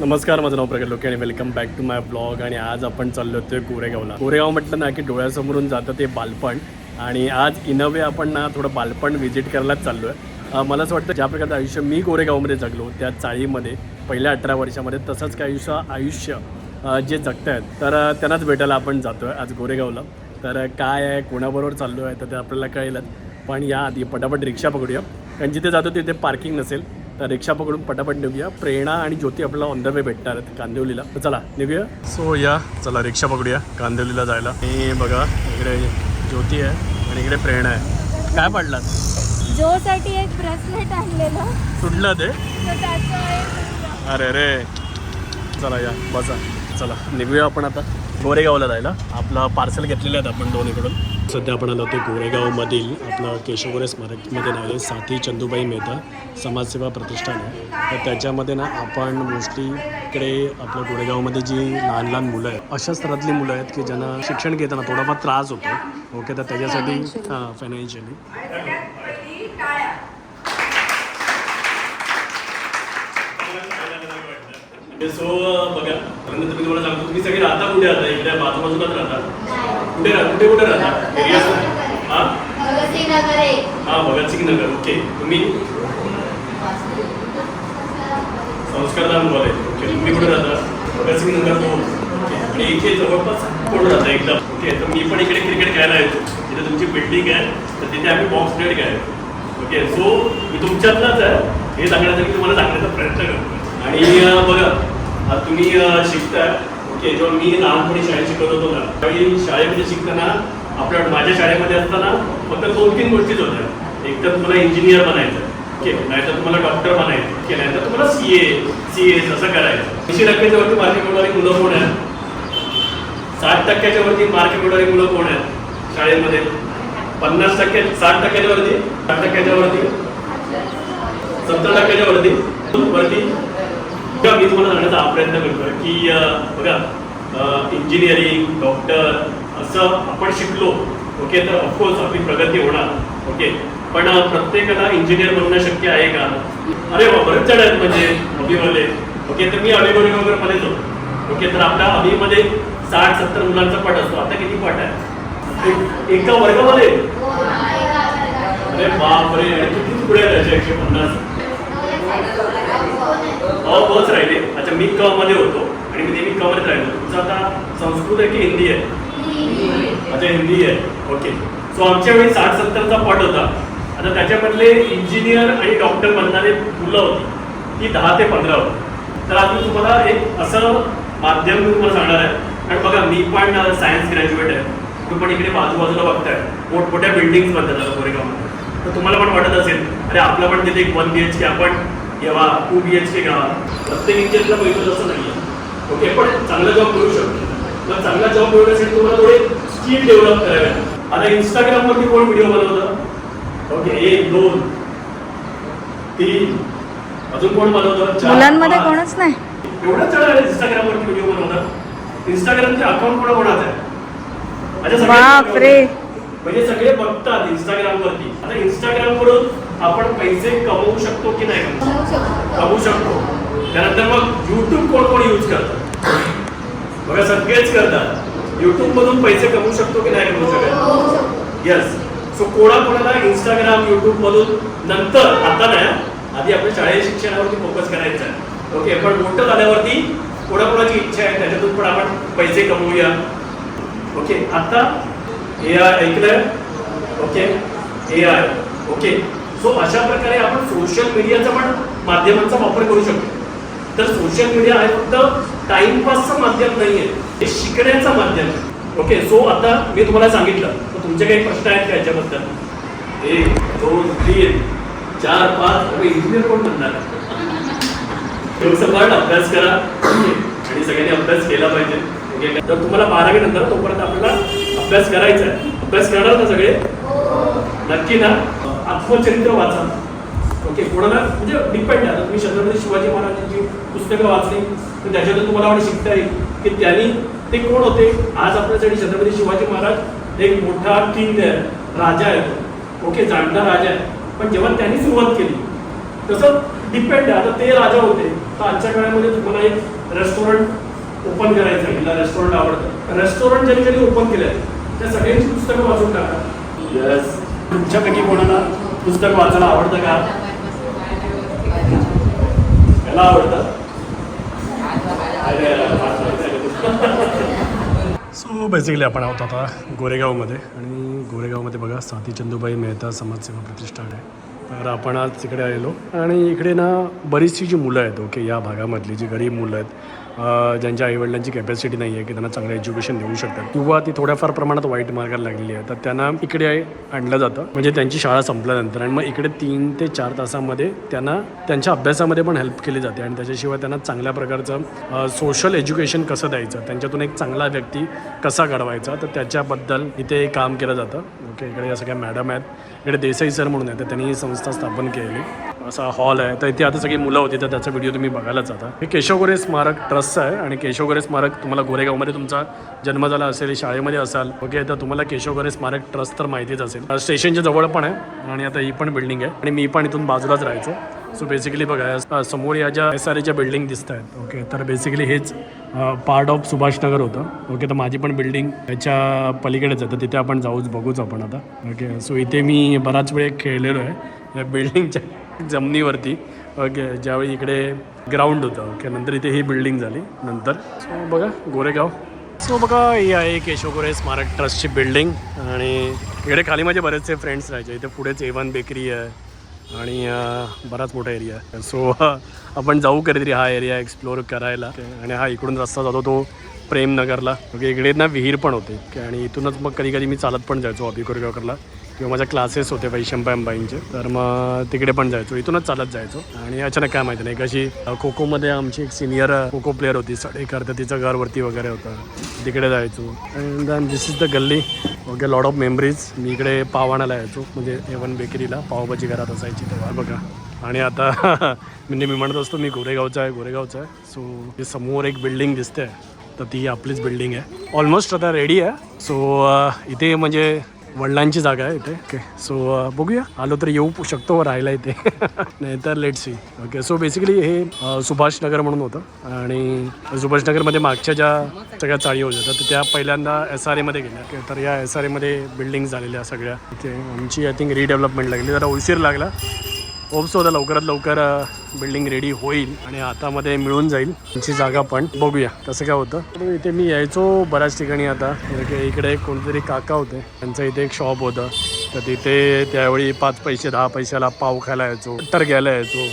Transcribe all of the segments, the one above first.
नमस्कार माझं नाव प्रगत लोके आणि welcome back to my blog आणि आज आपण चाललो होतो गोरेगावला. गोरेगाव म्हटलं ना की डोळ्यासमोरून जातं ते बालपण. आणि आज इनवे आपण ना थोडं बालपण व्हिजिट करायलाच चाललो आहे मला असं वाटतं ज्या प्रकारचं आयुष्य मी गोरेगावमध्ये जगलो त्या चाळीमध्ये पहिल्या अठरा वर्षामध्ये तसंच काय आयुष्य आयुष्य जे जगत आहेत तर त्यांनाच भेटायला आपण जातो आहे आज गोरेगावला. तर काय आहे कोणाबरोबर चाललो आहे तर ते आपल्याला कळेलच. पण या आधी पटापट रिक्षा पकडूया. कारण जिथे जातो तिथे पार्किंग नसेल. तर रिक्षा पकडून पटापट निघूया. प्रेरणा आणि ज्योती आपल्याला ऑन द वे भेटणार आहेत कांदिवलीला. तर चला निघूया. सो या. चला रिक्षा पकडूया कांदिवलीला जायला. हे बघा इकडे ज्योती आहे आणि इकडे प्रेरणा आहे. काय पडलात? जोसाठी एक ब्रेसलेट आणलेलं. सुटलं ते? अरे रे. चला या. बसा. चला निघूया आपण आता. गोरेगावला जायला. आपलं पार्सल घेतलेलं आहेत आपण दोन्हीकडून सध्या आपण आलो होतो गोरेगावमधील आपलं केशवगोरे स्मारकमध्ये नाही साथी चंदूबाई मेहता समाजसेवा प्रतिष्ठान आहे. तर त्याच्यामध्ये ना आपण मोस्टली इकडे आपल्या गोरेगावमध्ये जी लहान लहान मुलं आहेत अशा स्तरातली मुलं आहेत की ज्यांना शिक्षण घेताना थोडाफार त्रास होतो. ओके तर त्याच्यासाठी हां फायनान्शियली सो बघा तुम्ही तुम्हाला सांगतो तुम्ही सगळे राहता कुठे राहता इकडे बाजूबाजूलाच राहता. कुठे राहता? कुठे कुठे राहता? एरिया हा? भगतसिंगनगर एक. हा भगतसिंग नगर ओके तुम्ही संस्कारधाम कॉलेज ओके तुम्ही कुठे राहता? भगतसिंग नगर दोन आणि इथे जवळपास कोण राहता एकदम? ओके तर मी पण इकडे क्रिकेट खेळायला येतो. तिथे तुमची बिल्डिंग आहे. तर तिथे आम्ही बॉक्स प्लेट खेळायचो. ओके सो मी तुमच्यातलाच आहे. हे सांगण्यासाठी तुम्हाला सांगण्याचा प्रयत्न करतो. आणि बघा तुम्ही शिकताय. की जेव्हा मी लहानपणी शाळेत शिकत होतो ना त्यावेळी शाळेमध्ये शिकताना आपल्या माझ्या शाळेमध्ये असताना फक्त दोन तीन गोष्टीच होत्या. एक तर तुम्हाला इंजिनियर बनायचं ओके नाहीतर तुम्हाला डॉक्टर बनायचं ओके नाहीतर तुम्हाला सी ए सी एस असं करायचं. ऐंशी टक्क्याच्या वरती मार्क मिळवणारी मुलं कोण आहेत? साठ टक्क्याच्या वरती मार्क मिळवणारी मुलं कोण आहेत शाळेमध्ये? पन्नास टक्के साठ टक्क्याच्या वरती? साठ टक्क्याच्या वरती? सत्तर टक्क्याच्या वरती? वरती? मी तुम्हाला सांगण्याचा प्रयत्न करतोय की बघा इंजिनिअरिंग डॉक्टर असं आपण शिकलो. ओके तर ऑफकोर्स आपली प्रगती होणार. ओके पण प्रत्येकाला इंजिनियर बनणं शक्य आहे का? अरे वा बरेच जण आहेत म्हणजे अभिवाले ओके तर मी मध्येच होतो ओके तर आपल्या अभिमध्ये साठ सत्तर मुलांचा पट असतो. आता किती पट आहे? एक- वर्गामध्ये? अरे बापरे किती पुढे त्याचे एकशे पन्नास. अ बस राहिले. अच्छा मी क मध्ये होतो. कवर मी तुमचं आता संस्कृत आहे की हिंदी आहे? अच्छा हिंदी आहे. ओके सो आमच्या वेळी साठ सत्तरचा पट होता. आता त्याच्यामधले इंजिनियर आणि डॉक्टर बनणारे मुलं होती. ती दहा ते पंधरा होती. तर आता मी तुम्हाला एक असं माध्यम मी तुम्हाला सांगणार आहे. कारण बघा मी पण सायन्स ग्रॅज्युएट आहे. तुम्ही पण इकडे बाजूबाजूला बघताय. मोठमोठ्या बिल्डिंग्स बनतात आता गोरेगावमध्ये तर तुम्हाला पण वाटत असेल अरे आपलं पण तिथे एक वन बी एच के आपण किंवा टू बी एच के घ्यावा. प्रत्येक इंजिनियरला बघितलं असं नाही ओके पण चांगला जॉब मिळू शकतो. मग चांगला जॉब मिळवण्यासाठी तुम्हाला थोडे स्किल डेव्हलप करावे आता इंस्टाग्रामवरती कोण व्हिडिओ बनवतं? ओके एक दोन तीन. अजून कोण बनवतं? मुलांमध्ये. कोणच नाही. एवढंच जण इंस्टाग्रामवरती व्हिडिओ बनवतात. इंस्टाग्रामचे अकाउंट कोणा कोणाचं आहे? बापरे. म्हणजे सगळे बघतात इंस्टाग्राम वरती आता इंस्टाग्राम वरून आपण पैसे कमवू शकतो की नाही? कमवू शकतो. त्यानंतर मग युट्यूब कोण कोण यूज करतात बघा सगळेच करतात. युट्यूब मधून पैसे कमवू शकतो की नाही कमवू शकत? येस सो कोणा कोणाला इंस्टाग्राम युट्यूब मधून नंतर आता नाही आधी आपल्या शाळेत शिक्षणावरती फोकस करायचा आहे. ओके पण मोठं झाल्यावरती कोणाकोणाची इच्छा आहे त्याच्यातून पण आपण पैसे कमवूया. ओके आता ए आय ऐकलंय. Okay A I okay so अशा प्रकारे आपण सोशल मीडियाचा पण माध्यमांचा वापर करू शकतो. तर सोशल मीडिया हे फक्त टाइमपासचं माध्यम नाही आहे हे शिकण्याचं माध्यम. आहे ओके सो आता मी तुम्हाला सांगितलं तर तुमचे काही प्रश्न आहेत का याच्याबद्दल? एक दोन तीन चार पाच इंजिनियर कोण बनणार? दिवसभर अभ्यास करा. आणि सगळ्यांनी अभ्यास केला पाहिजे. ओके तर तुम्हाला बारावी नंतर तोपर्यंत आपल्याला अभ्यास करायचा आहे. अभ्यास करणार ना सगळे? नक्की ना? आत्मचरित्र वाचा. ओके कोणाला? म्हणजे डिपेंड आहे. तुम्ही छत्रपती शिवाजी महाराजांची पुस्तकं वाचली तर त्याच्यातून तुम्हाला वाटत शिकता येईल. की त्यांनी ते कोण होते? आज आपल्यासाठी छत्रपती शिवाजी महाराज एक मोठा किंग आहे राजा आहे तो. ओके जाणता राजा आहे. पण जेव्हा त्यांनी सुरुवात केली तसं डिपेंड आहे. आता ते राजा होते. तर आजच्या काळामध्ये तुम्हाला एक रेस्टॉरंट ओपन करायचं आहे. हिला रेस्टॉरंट आवडतं. रेस्टॉरंट ज्यांनी ज्यांनी ओपन केलं आहे त्या सगळ्यांची पुस्तकं वाचून टाका. येस तुमच्यापैकी कोणाला पुस्तक वाचायला आवडतं का? याला आवडतं. सो बेसिकली आपण आहोत आता गोरेगावमध्ये. आणि गोरेगावमध्ये बघा साथी चंदूबाई मेहता समाजसेवा प्रतिष्ठान आहे. तर आपण आज तिकडे आलेलो. आणि इकडे ना बरीचशी जी मुलं आहेत ओके या भागामधली जी गरीब मुलं आहेत ज्यांच्या आईवडिलांची कॅपॅसिटी नाही आहे की त्यांना चांगलं एज्युकेशन देऊ शकतात. किंवा ती थोड्याफार प्रमाणात वाईट मार्गाला लागलेली आहे तर त्यांना इकडे आणलं जातं. म्हणजे त्यांची शाळा संपल्यानंतर आणि मग इकडे तीन ते चार तासामध्ये त्यांना त्यांच्या अभ्यासामध्ये पण हेल्प केली जाते आणि त्याच्याशिवाय त्यांना चांगल्या प्रकारचं सोशल एज्युकेशन कसं द्यायचं त्यांच्यातून एक चांगला व्यक्ती कसा घडवायचा तर त्याच्याबद्दल इथे काम केलं जातं. ओके इकडे या सगळ्या मॅडम आहेत. इकडे देसाई सर म्हणून आहेत तर त्यांनी ही संस्था स्थापन केली असा हॉल आहे. तर इथे आता सगळी मुलं होती तर त्याचा व्हिडिओ तुम्ही बघायलाच जाता. हे केशव गोरे स्मारक ट्रस्ट आहे आणि केशव गोरे स्मारक तुम्हाला गोरेगावमध्ये तुमचा जन्म झाला असेल शाळेमध्ये असाल ओके तर तुम्हाला केशव गोरे स्मारक ट्रस्ट तर माहितीच असेल. स्टेशनच्या जवळ पण आहे आणि आता ही पण बिल्डिंग आहे. आणि मी पण इथून बाजूलाच राहायचो. सो बेसिकली बघा समोर या ज्या एस आर एच्या बिल्डिंग दिसत आहेत ओके तर बेसिकली हेच पार्ट ऑफ सुभाषनगर होतं. ओके तर माझी पण बिल्डिंग याच्या पलीकडेच आहे. तर तिथे आपण जाऊच बघूच आपण आता. ओके सो इथे मी बराच वेळ खेळलेलो आहे. या बिल्डिंगच्या जमिनीवरती. ओके ज्यावेळी इकडे ग्राउंड होतं. ओके नंतर इथे ही बिल्डिंग झाली. नंतर सो बघा गोरेगाव. सो बघा ही आहे केशव गोरे स्मारक ट्रस्टची बिल्डिंग आणि इकडे खाली माझे बरेचसे फ्रेंड्स राहायचे. इथे पुढेच एवन बेकरी आहे आणि बराच मोठा एरिया आहे. सो आपण जाऊ कधीतरी हा एरिया एक्सप्लोर करायला. आणि हा इकडून रस्ता जातो तो प्रेमनगरला. ओके इकडे ना विहीर पण होते. आणि इथूनच मग कधी कधी मी चालत पण जायचो अभि कोरेगावकरला किंवा माझ्या क्लासेस होते वैशंपा अंबाईंचे तर मग तिकडे पण जायचो इथूनच चालत जायचो. आणि अचानक काय माहिती नाही कशी खो खोमध्ये आमची एक सिनियर खो खो प्लेअर होती साडेकर तर तिचं घर वरती वगैरे होतं. तिकडे जायचो. And then this is the गल्ली ओके लॉट ऑफ मेमरीज मी इकडे पावाणाला यायचो म्हणजे एवन बेकरीला पावभाजी घरात असायची तेव्हा बघा. आणि आता म्हणजे मी म्हणत असतो मी गोरेगावचा आहे गोरेगावचा आहे. सो हे समोर एक बिल्डिंग दिसते तर ती आपलीच बिल्डिंग आहे. ऑलमोस्ट आता रेडी आहे. सो इथे म्हणजे वडिलांची जागा आहे इथे. ओके सो uh, बघूया. आलो तर येऊ शकतो राहायला इथे. नाही तर let see okay so basically हे uh, सुभाष नगर म्हणून होतं. आणि सुभाषनगरमध्ये मागच्या ज्या सगळ्या चाळी होत्या तर त्या पहिल्यांदा एस आर एमध्ये गेल्या. तर या एस आर एमध्ये बिल्डिंग झालेल्या सगळ्या. इथे आमची आय थिंक रिडेव्हलपमेंट लागली. जरा उशीर लागला. होप्स होता लवकरात लवकर uh, बिल्डिंग रेडी होईल आणि हातामध्ये मिळून जाईल. त्यांची जागा पण बघूया. तसं काय होतं? तर इथे मी यायचो बऱ्याच ठिकाणी आता. इकडे- एक कोणतरी काका होते. त्यांचं इथे एक शॉप होतं. तर तिथे त्यावेळी पाच पैसे दहा पैशाला पाव खायला यायचो तर घ्यायला यायचो.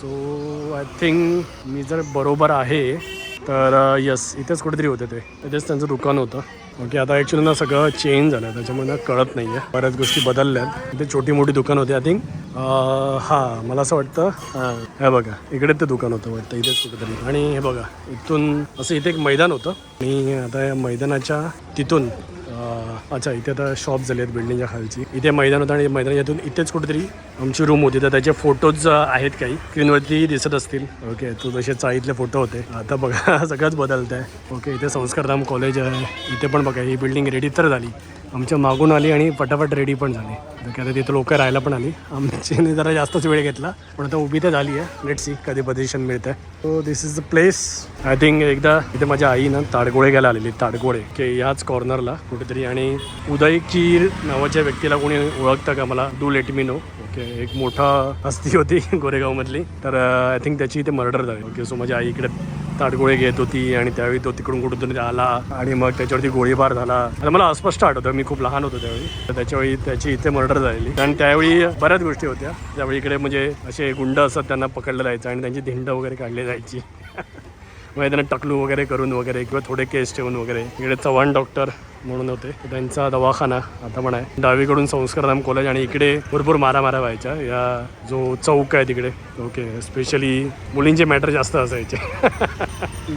सो आय थिंक मी जर बरोबर आहे तर यस इथेच कुठेतरी होते ते. इथेच त्यांचं दुकान होतं. ओके आता ॲक्च्युली ना सगळं चेंज झालं त्याच्यामुळे ना कळत नाही आहे बऱ्याच गोष्टी बदलल्या आहेत इथे छोटी मोठी दुकान होती आय थिंक हां मला असं वाटतं हां. हे बघा इकडे ते दुकान होतं वाटतं इथेच कुठेतरी. आणि हे बघा इथून असं इथे एक मैदान होतं. आणि आता या मैदानाच्या तिथून अच्छा इथे आता शॉप झाले आहेत बिल्डिंगच्या खालची. इथे मैदान होतं आणि मैदानातून इथेच कुठेतरी आमची रूम होती. तर त्याचे फोटोज आहेत काही. स्क्रीनवरती दिसत असतील. ओके तो तसे चाळीतले फोटो होते. आता बघा सगळंच बदलत आहे ओके इथे संस्कारधाम कॉलेज आहे. इथे पण बघा ही बिल्डिंग रेडी तर झाली. आमच्या मागून आली आणि पटापट रेडी पण झाली. ओके आता तिथं लोक राहायला पण आली. आमच्याने जरा जास्तच वेळ घेतला. पण आता उभी तर झाली आहे. लेट सी कधी पोझिशन मिळतं so this is the place I think एकदा इथे माझ्या आई ना ताडगोळे घ्यायला आलेली. ताडगोळे की याच कॉर्नरला कुठेतरी. आणि उदय कीर नावाच्या व्यक्तीला कोणी ओळखतं का मला? Do let me know okay एक मोठा हस्ती होती गोरेगावमधली. तर uh, आय थिंक त्याची इथे मर्डर झाली. ओके सो माझी आई इकडे ताडगोळे घेत होती आणि त्यावेळी तो तिकडून कुठून तरी आला आणि मग त्याच्यावरती गोळीबार झाला. आता मला अस्पष्ट आठवतं मी खूप लहान होतो त्यावेळी. तर त्याच्यावेळी त्याची इथे मर्डर झालेली. आणि त्यावेळी बऱ्याच गोष्टी होत्या. त्यावेळी इकडे म्हणजे असे गुंड असत त्यांना पकडलं जायचं आणि त्यांची धिंड वगैरे काढली जायची. म्हणजे त्यांना टकलू वगैरे करून वगैरे किंवा थोडे केस ठेवून वगैरे. इकडे चव्हाण डॉक्टर म्हणून होते. त्यांचा दवाखाना आता पण आहे. डावीकडून संस्कारधाम कॉलेज आणि इकडे भरपूर मारामाऱ्या व्हायच्या. या जो चौक आहे तिकडे. ओके. स्पेशली मुलींचे मॅटर जास्त असायचे.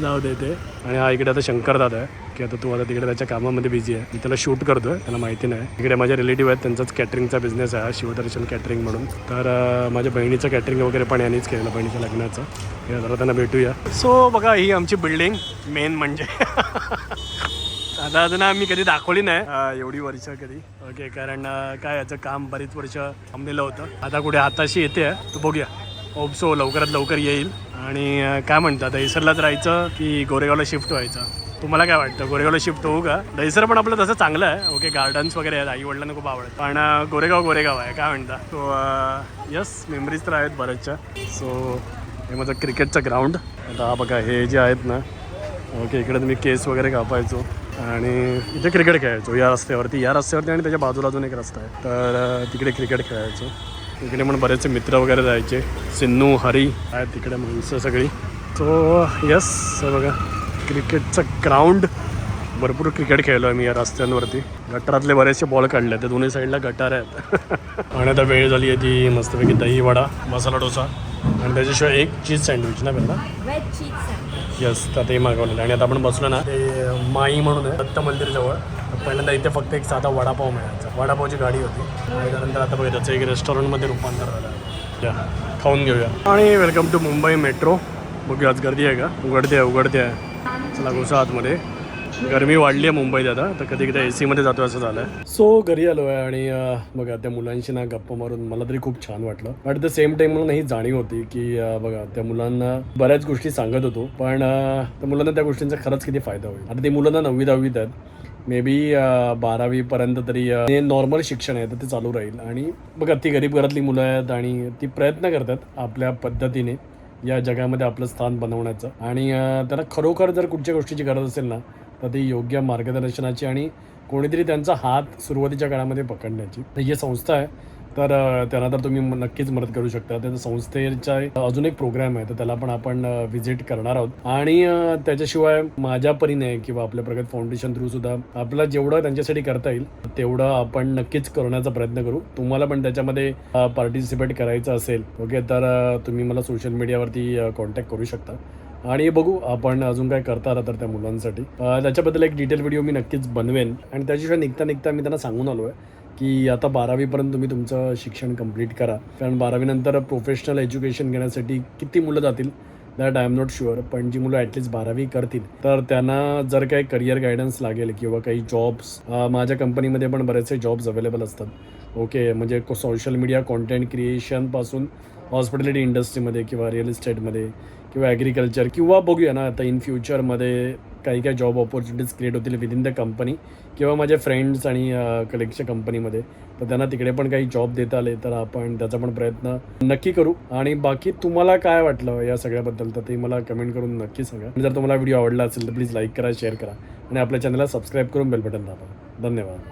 जाऊ दे ते. आणि हा इकडे आता शंकरदादा आहे की आता तू आता तिकडे त्याच्या कामामध्ये बिझी आहे. मी त्याला शूट करतोय त्याला माहिती नाही. इकडे माझे रिलेटिव्ह आहेत त्यांचाच कॅटरिंगचा बिझनेस आहे हा शिवदर्शन कॅटरिंग म्हणून. तर माझ्या बहिणीचं कॅटरिंग वगैरे पण यांनीच केलेलं बहिणीच्या लग्नाचं. जरा त्यांना भेटूया. सो बघा ही आमची बिल्डिंग मेन म्हणजे. आता अजून आम्ही कधी दाखवली नाही. एवढी वर्ष कधी. ओके कारण काय याचं काम बरीच वर्ष थांबलेलं होतं. आता कुठे हाताशी येते तर बघूया. सो लवकरात लवकर येईल. आणि काय म्हणतात दहिसरलाच राहायचं की गोरेगावला शिफ्ट व्हायचं? तुम्हाला काय वाटतं? गोरेगावला शिफ्ट होऊ का? दहिसर पण आपलं तसं चांगलं आहे. ओके गार्डन्स वगैरे आहेत. आई वडिलांना खूप आवडतं. पण गोरेगाव गोरेगाव आहे. काय म्हणता? सो यस मेमरीज तर आहेत बऱ्याचशा. सो हे माझं क्रिकेटचं ग्राउंड आता बघा हे जे आहेत ना ओके इकडे तुम्ही केस वगैरे कापायचो. आणि इथे क्रिकेट खेळायचो. या रस्त्यावरती. या रस्त्यावरती आणि त्याच्या बाजूला अजून एक रस्ता आहे. तर तिकडे क्रिकेट खेळायचो. इकडे पण बरेचसे मित्र वगैरे जायचे. सिन्नू हरी आहेत तिकडे माणसं सगळी. सो यस बघा क्रिकेटचं ग्राउंड भरपूर क्रिकेट खेळलो आहे मी या रस्त्यांवरती. गटारातले बरेचसे बॉल काढले ते दोन्ही साईडला गटार आहेत. आणि आता वेळ झाली आहे ती मस्तपैकी दही वडा मसाला डोसा. आणि त्याच्याशिवाय एक चीज सँडविच ना पहिला यस तर ते मागवलेलं आणि आता आपण बसलो ना ते माई म्हणून आहे दत्त मंदिरजवळ पहिल्यांदा इथे फक्त एक साधा वडापाव मिळायचा. वडापावची गाडी होती. त्यानंतर आता बघा त्याचं एक रेस्टॉरंटमध्ये रूपांतर झालं या खाऊन घेऊया. आणि वेलकम टू मुंबई मेट्रो बघूया आज गर्दी आहे का? उघडते आहे उघडते आहे. चला घुसा आतमध्ये. गरमी वाढली आहे मुंबईत आता. तर कधी कधी ए सीमध्ये जातो असं झालं आहे सो घरी आलो आहे आणि बघा त्या मुलांशी ना गप्पा मारून मला तरी खूप छान वाटलं. ॲट द सेम टाइम मला ही जाणीव होती की बघा त्या मुलांना बऱ्याच गोष्टी सांगत होतो. पण त्या मुलांना त्या गोष्टींचा खरंच किती फायदा होईल. आता ती मुलांना नववी दहावीत आहेत. मे बी uh, बारावीपर्यंत तरी uh, हे नॉर्मल शिक्षण आहे तर ते चालू राहील. आणि बघा ती गरीब घरातली मुलं आहेत आणि ती प्रयत्न करतात आपल्या पद्धतीने या जगामध्ये आपलं स्थान बनवण्याचं. आणि uh, त्यांना खरोखर जर कुठच्या गोष्टीची गरज असेल ना तर ती योग्य मार्गदर्शनाची आणि कोणीतरी त्यांचा हात सुरुवातीच्या काळामध्ये पकडण्याची. तर ही संस्था आहे. तर त्यांना तर तुम्ही नक्कीच मदत करू शकता. त्या संस्थेचा अजून एक प्रोग्राम आहे तर त्याला पण आपण व्हिजिट करणार आहोत. आणि त्याच्याशिवाय माझ्या परीने किंवा आपल्या प्रगत फाउंडेशन थ्रू सुद्धा आपलं जेवढं त्यांच्यासाठी करता येईल तेवढं आपण नक्कीच करण्याचा प्रयत्न करू. तुम्हाला पण त्याच्यामध्ये पार्टिसिपेट करायचं असेल ओके तर तुम्ही मला सोशल मीडियावरती कॉन्टॅक्ट करू शकता. आणि बघू आपण अजून काय करता आलं तर त्या मुलांसाठी. त्याच्याबद्दल एक डिटेल व्हिडिओ मी नक्कीच बनवेन. आणि त्याच्याशिवाय निघता निघता मी त्यांना सांगून आलो आहे की आता बारावीपर्यंत तुम्ही तुमचं शिक्षण कंप्लीट करा. कारण बारावीनंतर प्रोफेशनल एज्युकेशन घेण्यासाठी किती मुलं जातील? That I am not sure पण जी मुलं ॲटलीस्ट बारावी करतील तर त्यांना जर काही करिअर गायडन्स लागेल किंवा काही जॉब्स माझ्या कंपनीमध्ये पण बरेचसे जॉब्स अवेलेबल असतात. ओके म्हणजे सोशल मीडिया कॉन्टेंट क्रिएशनपासून हॉस्पिटॅलिटी इंडस्ट्रीमध्ये किंवा रिअल इस्टेटमध्ये किंवा ॲग्रिकल्चर किंवा बघूया ना आता इन फ्युचरमध्ये काही काही जॉब ऑपॉर्च्युनिटीज क्रिएट होतील विदिन द कंपनी किंवा माझ्या फ्रेंड्स आणि कलिग्सच्या कंपनीमध्ये तर त्यांना तिकडे पण काही जॉब देता आले तर आपण त्याचा पण प्रयत्न नक्की करू. आणि बाकी तुम्हाला काय वाटलं या सगळ्याबद्दल तर ते मला कमेंट करून नक्की सांगा. जर तुम्हाला व्हिडिओ आवडला असेल तर प्लीज लाईक करा शेअर करा. आणि आपल्या चॅनलला सबस्क्राईब करून बेल बटन दाबा. धन्यवाद.